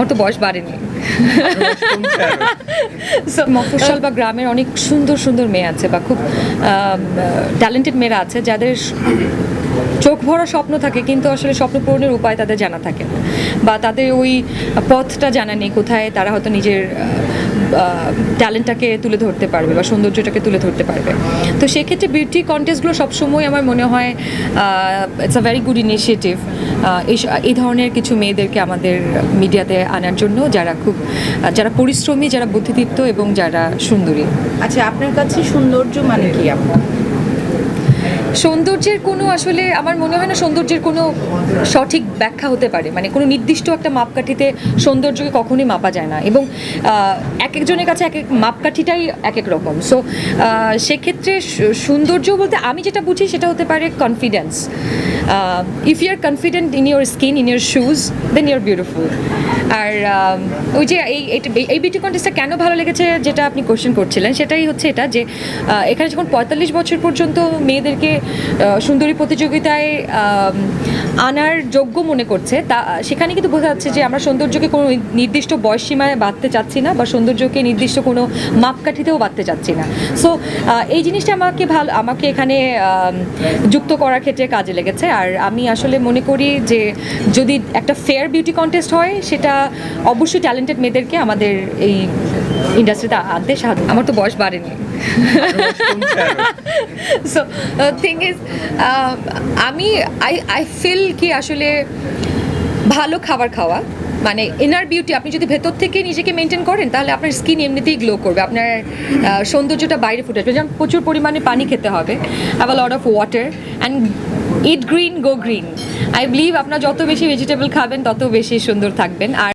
আমার তো বয়স বাড়েনি। মফস্বল বা গ্রামের অনেক সুন্দর সুন্দর মেয়ে আছে বা খুব ট্যালেন্টেড মেয়েরা আছে, যাদের চোখ ভরা স্বপ্ন থাকে, কিন্তু আসলে স্বপ্ন পূরণের উপায় তাদের জানা থাকে না। বা তাদের ওই পথটা জানা নেই, কোথায় তারা হয়তো নিজের ট্যালেন্টটাকে তুলে ধরতে পারবে বা সৌন্দর্যটাকে তুলে ধরতে পারবে। তো সেক্ষেত্রে বিউটি কন্টেস্টগুলো সবসময় আমার মনে হয় it's a very good initiative এই ধরনের কিছু মেয়েদেরকে আমাদের মিডিয়াতে আনার জন্য যারা খুব, যারা পরিশ্রমী, যারা বুদ্ধিদীপ্ত এবং যারা সুন্দরী। আচ্ছা আপনার কাছে সৌন্দর্য মানে কি আপনার? সৌন্দর্যের কোনো আসলে আমার মনে হয় না সৌন্দর্যের কোনো সঠিক ব্যাখ্যা হতে পারে। মানে কোনো নির্দিষ্ট একটা মাপকাঠিতে সৌন্দর্যকে কখনোই মাপা যায় না এবং এক একজনের কাছে এক এক মাপকাঠিটাই এক এক রকম। সো সেক্ষেত্রে সৌন্দর্য বলতে আমি যেটা বুঝি সেটা হতে পারে confidence if you are confident in your skin in your shoes then you're beautiful আর ওই যে এই, এই- বিউটি কন্টেস্টটা কেন ভালো লেগেছে যেটা আপনি কোশ্চেন করছিলেন সেটাই হচ্ছে এটা যে এখানে যখন পঁয়তাল্লিশ বছর পর্যন্ত মেয়েদেরকে সুন্দরী প্রতিযোগিতায় আনার যোগ্য মনে করছে। তা, সেখানে কিন্তু বোঝা যাচ্ছে যে আমরা সৌন্দর্যকে কোনো নির্দিষ্ট বয়স সীমায় বাঁধতে চাচ্ছি না বা সৌন্দর্যকে নির্দিষ্ট কোনো মাপকাঠিতেও বাঁধতে চাচ্ছি না। সো এই জিনিসটা আমাকে ভালো, আমাকে এখানে যুক্ত করার ক্ষেত্রে কাজে লেগেছে। আর আমি আসলে মনে করি যে যদি একটা ফেয়ার বিউটি কন্টেস্ট হয়, সেটা অবশ্যই ট্যালেন্টেড মেয়েদেরকে আমাদের এই ইন্ডাস্ট্রিতে আনতে সাহায্য আমার তো বয়স বাড়েনি। সো থিং ইজ আমি আই আই ফিল কি আসলে ভালো খাবার খাওয়া মানে ইনার বিউটি আপনি যদি ভেতর থেকে নিজেকে মেনটেন করেন, তাহলে আপনার স্কিন এমনিতেই গ্লো করবে, আপনার সৌন্দর্যটা বাইরে ফুটে আসবে। যেমন প্রচুর পরিমাণে পানি খেতে হবে have a lot of water and eat green go green I believe আপনার যত বেশি ভেজিটেবল খাবেন, তত বেশি সুন্দর থাকবেন। আর